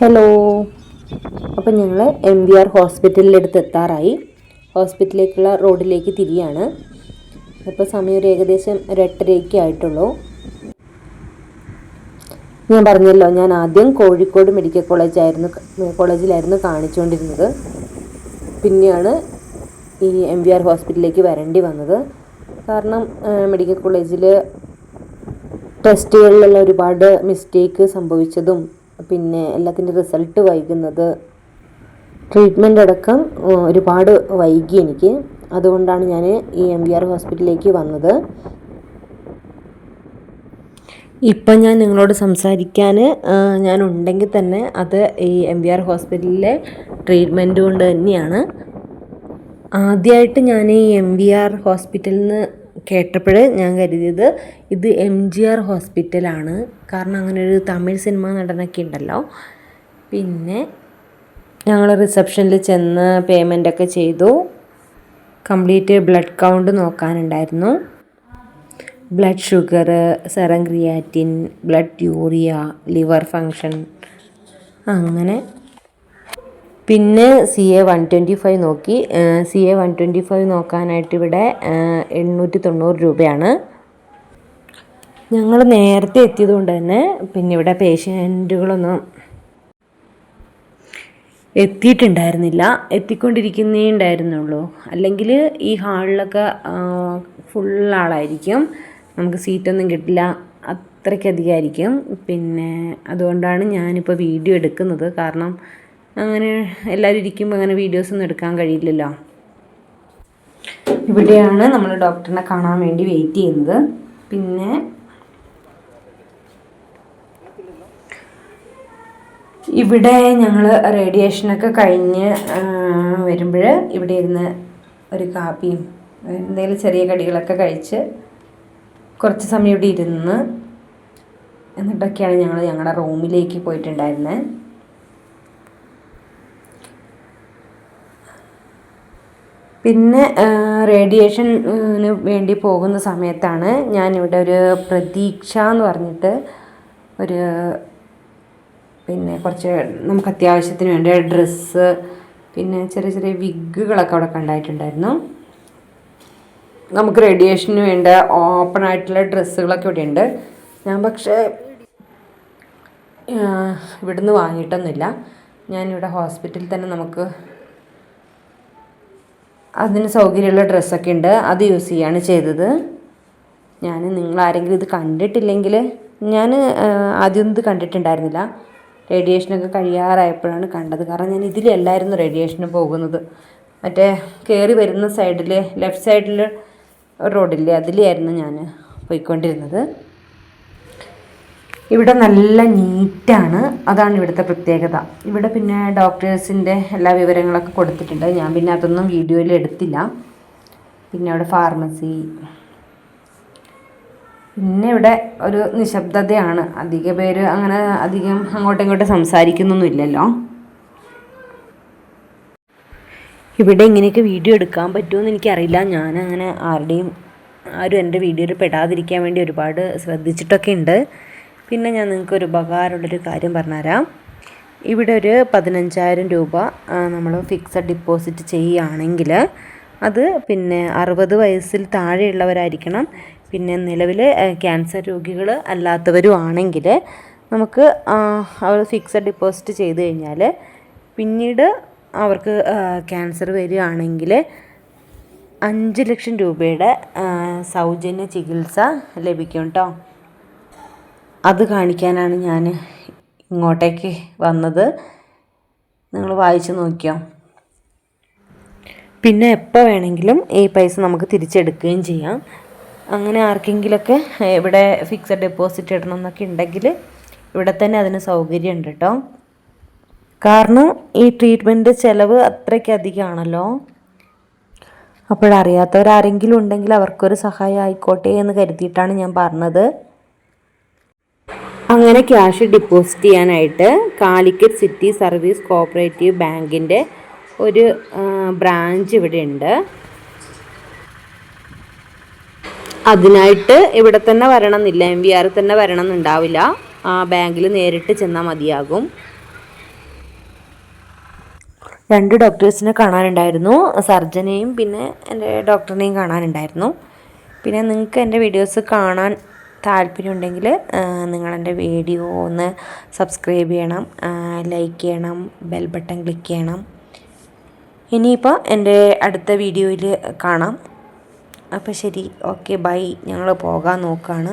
Hello. അപ്പം ഞങ്ങൾ M V R ഹോസ്പിറ്റലിലെടുത്ത് എത്താറായി ഹോസ്പിറ്റലിലേക്കുള്ള റോഡിലേക്ക് തിരിയാണ്. ഇപ്പോൾ സമയം ഒരു ഏകദേശം ഒരു എട്ടരയൊക്കെ ആയിട്ടുള്ളൂ. ഞാൻ പറഞ്ഞല്ലോ ഞാൻ ആദ്യം കോഴിക്കോട് മെഡിക്കൽ കോളേജായിരുന്നു കോളേജിലായിരുന്നു കാണിച്ചുകൊണ്ടിരുന്നത്. പിന്നെയാണ് ഈ എം വി ആർ ഹോസ്പിറ്റലിലേക്ക് വരേണ്ടി വന്നത്. കാരണം മെഡിക്കൽ കോളേജിൽ ടെസ്റ്റുകളിലുള്ള ഒരുപാട് മിസ്റ്റേക്ക് സംഭവിച്ചതും പിന്നെ എല്ലാത്തിന്റെ റിസൾട്ട് വൈകുന്നത് ട്രീറ്റ്മെന്റ് അടക്കം ഒരുപാട് വൈകി എനിക്ക്. അതുകൊണ്ടാണ് ഞാൻ ഈ എം വി ആർ ഹോസ്പിറ്റലിലേക്ക് വന്നത്. ഇപ്പം ഞാൻ നിങ്ങളോട് സംസാരിക്കാൻ ഞാൻ ഉണ്ടെങ്കിൽ തന്നെ അത് ഈ എം വി ആർ ഹോസ്പിറ്റലിലെ ട്രീറ്റ്മെന്റ് കൊണ്ട് തന്നെയാണ്. ആദ്യമായിട്ട് ഞാൻ ഈ എം വി ആർ ഹോസ്പിറ്റലിൽ നിന്ന് കേട്ടപ്പോൾ ഞാൻ കരുതിയത് ഇത് എം ജി ആർ ഹോസ്പിറ്റലാണ്. കാരണം അങ്ങനെ ഒരു തമിഴ് സിനിമ നടനൊക്കെ ഉണ്ടല്ലോ. പിന്നെ ഞങ്ങൾ റിസപ്ഷനിൽ ചെന്ന് പേയ്മെന്റ് ഒക്കെ ചെയ്തു. Complete blood count നോക്കാനുണ്ടായിരുന്നു. Blood sugar serum creatinine blood urea liver function അങ്ങനെ പിന്നെ C A one twenty five നോക്കി. C A one twenty five നോക്കാനായിട്ട് ഇവിടെ എണ്ണൂറ്റി തൊണ്ണൂറ് രൂപയാണ്. ഞങ്ങൾ നേരത്തെ എത്തിയത് കൊണ്ട് തന്നെ പിന്നെ ഇവിടെ പേഷ്യന്റുകളൊന്നും എത്തിയിട്ടുണ്ടായിരുന്നില്ല. എത്തിക്കൊണ്ടിരിക്കുന്നേ ഉണ്ടായിരുന്നുള്ളൂ. അല്ലെങ്കിൽ ഈ ഹാളിലൊക്കെ ഫുൾ ആളായിരിക്കും. നമുക്ക് സീറ്റൊന്നും കിട്ടില്ല. അത്രയ്ക്കധികമായിരിക്കും പിന്നെ അതുകൊണ്ടാണ് ഞാനിപ്പോൾ വീഡിയോ എടുക്കുന്നത്. കാരണം അങ്ങനെ എല്ലാവരും ഇരിക്കുമ്പോൾ അങ്ങനെ വീഡിയോസ് ഒന്നും എടുക്കാൻ കഴിയില്ലല്ലോ. ഇവിടെയാണ് നമ്മൾ ഡോക്ടറിനെ കാണാൻ വേണ്ടി വെയിറ്റ് ചെയ്യുന്നത്. പിന്നെ ഇവിടെ ഞങ്ങൾ റേഡിയേഷനൊക്കെ കഴിഞ്ഞ് വരുമ്പോൾ ഇവിടെ ഇരുന്ന് ഒരു കാപ്പിയും എന്തെങ്കിലും ചെറിയ കടികളൊക്കെ കഴിച്ച് കുറച്ച് സമയം ഇവിടെ ഇരുന്ന് എന്നിട്ടൊക്കെയാണ് ഞങ്ങൾ ഞങ്ങളുടെ റൂമിലേക്ക് പോയിട്ടുണ്ടായിരുന്നത് പിന്നെ റേഡിയേഷന് വേണ്ടി പോകുന്ന സമയത്താണ് ഞാനിവിടെ ഒരു പ്രതീക്ഷ എന്ന് പറഞ്ഞിട്ട് ഒരു പിന്നെ കുറച്ച് നമുക്ക് അത്യാവശ്യത്തിന് വേണ്ട ഡ്രസ്സ് പിന്നെ ചെറിയ ചെറിയ വിഗുകളൊക്കെ അവിടെ കണ്ടായിട്ടുണ്ടായിരുന്നു. നമുക്ക് റേഡിയേഷന് വേണ്ട ഓപ്പൺ ആയിട്ടുള്ള ഡ്രസ്സുകളൊക്കെ ഇവിടെ ഉണ്ട് ഞാൻ പക്ഷേ ഇവിടുന്ന് വാങ്ങിയിട്ടൊന്നുമില്ല. ഞാനിവിടെ ഹോസ്പിറ്റലിൽ തന്നെ നമുക്ക് അതിന് സൗകര്യമുള്ള ഡ്രസ്സൊക്കെ ഉണ്ട്. അത് യൂസ് ചെയ്യാണ് ചെയ്തത്. ഞാൻ നിങ്ങൾ ആരെങ്കിലും ഇത് കണ്ടിട്ടില്ലെങ്കിൽ ഞാൻ ആദ്യം ഇത് കണ്ടിട്ടുണ്ടായിരുന്നില്ല. റേഡിയേഷനൊക്കെ കഴിയാറായപ്പോഴാണ് കണ്ടത്. കാരണം ഞാൻ ഇതിലല്ലായിരുന്നു റേഡിയേഷന് പോകുന്നത്. മറ്റേ കയറി വരുന്ന സൈഡിൽ ലെഫ്റ്റ് സൈഡിൽ റോഡില്ലേ അതിലായിരുന്നു ഞാൻ പോയിക്കൊണ്ടിരുന്നത്. ഇവിടെ നല്ല നീറ്റാണ്. അതാണ് ഇവിടുത്തെ പ്രത്യേകത. ഇവിടെ പിന്നെ ഡോക്ടേഴ്സിന്റെ എല്ലാ വിവരങ്ങളൊക്കെ കൊടുത്തിട്ടുണ്ട്. ഞാൻ പിന്നെ അതൊന്നും വീഡിയോയിൽ എടുത്തില്ല. പിന്നെ അവിടെ ഫാർമസി. പിന്നെ ഇവിടെ ഒരു നിശബ്ദതയാണ്. അധിക പേര് അങ്ങനെ അധികം അങ്ങോട്ടും ഇങ്ങോട്ടും സംസാരിക്കുന്നൊന്നും ഇല്ലല്ലോ. ഇവിടെ ഇങ്ങനെയൊക്കെ വീഡിയോ എടുക്കാൻ പറ്റുമെന്ന് എനിക്കറിയില്ല. ഞാൻ അങ്ങനെ ആരുടെയും ആരും എന്റെ വീഡിയോയിൽ പെടാതിരിക്കാൻ വേണ്ടി ഒരുപാട് ശ്രദ്ധിച്ചിട്ടൊക്കെ ഉണ്ട്. പിന്നെ ഞാൻ നിങ്ങൾക്ക് ഒരു ഉപകാരമുള്ളൊരു കാര്യം പറഞ്ഞുതരാം. ഇവിടെ ഒരു പതിനഞ്ചായിരം രൂപ നമ്മൾ ഫിക്സഡ് ഡിപ്പോസിറ്റ് ചെയ്യുകയാണെങ്കിൽ അത് പിന്നെ അറുപത് വയസ്സിൽ താഴെയുള്ളവരായിരിക്കണം. പിന്നെ നിലവിൽ ക്യാൻസർ രോഗികൾ അല്ലാത്തവരും ആണെങ്കിൽ നമുക്ക് അവർ ഫിക്സഡ് ഡിപ്പോസിറ്റ് ചെയ്ത് കഴിഞ്ഞാൽ പിന്നീട് അവർക്ക് ക്യാൻസർ വരികയാണെങ്കിൽ അഞ്ച് ലക്ഷം രൂപയുടെ സൗജന്യ ചികിത്സ ലഭിക്കും കേട്ടോ അത് കാണിക്കാനാണ് ഞാൻ ഇങ്ങോട്ടേക്ക് വന്നത്. നിങ്ങൾ വായിച്ചു നോക്കിയോ? പിന്നെ എപ്പോൾ വേണമെങ്കിലും ഈ പൈസ നമുക്ക് തിരിച്ചെടുക്കുകയും ചെയ്യാം. അങ്ങനെ ആർക്കെങ്കിലൊക്കെ ഇവിടെ ഫിക്സഡ് ഡെപ്പോസിറ്റ് ഇടണം എന്നൊക്കെ ഉണ്ടെങ്കിൽ ഇവിടെ തന്നെ അതിന് സൗകര്യമുണ്ട് കേട്ടോ. കാരണം ഈ ട്രീറ്റ്മെന്റ് ചിലവ് അത്രയ്ക്കധികമാണല്ലോ അപ്പോഴറിയാത്തവരാരെങ്കിലും ഉണ്ടെങ്കിൽ അവർക്കൊരു സഹായം ആയിക്കോട്ടെ എന്ന് കരുതിയിട്ടാണ് ഞാൻ പറഞ്ഞത്. അങ്ങനെ ക്യാഷ് ഡിപ്പോസിറ്റ് ചെയ്യാനായിട്ട് കാലിക്കറ്റ് സിറ്റി സർവീസ് കോപ്പറേറ്റീവ് ബാങ്കിന്റെ ഒരു ബ്രാഞ്ച് ഇവിടെ ഉണ്ട് അതിനായിട്ട് ഇവിടെ തന്നെ വരണമെന്നില്ല എം വി ആറിൽ തന്നെ വരണം എന്നുണ്ടാവില്ല ആ ബാങ്കിൽ നേരിട്ട് ചെന്നാൽ മതിയാകും. രണ്ട് ഡോക്ടേഴ്സിനെ കാണാനുണ്ടായിരുന്നു സർജനെയും പിന്നെ എന്റെ ഡോക്ടറിനെയും കാണാനുണ്ടായിരുന്നു. പിന്നെ നിങ്ങൾക്ക് എന്റെ വീഡിയോസ് കാണാൻ താല്പര്യമുണ്ടെങ്കിൽ നിങ്ങളെന്റെ വീഡിയോ ഒന്ന് സബ്സ്ക്രൈബ് ചെയ്യണം ലൈക്ക് ചെയ്യണം ബെൽ ബട്ടൺ ക്ലിക്ക് ചെയ്യണം. ഇനിയിപ്പോൾ എന്റെ അടുത്ത വീഡിയോയിൽ കാണാം. അപ്പോൾ ശരി ഓക്കെ ബൈ. ഞങ്ങൾ പോകാൻ നോക്കുകയാണ്.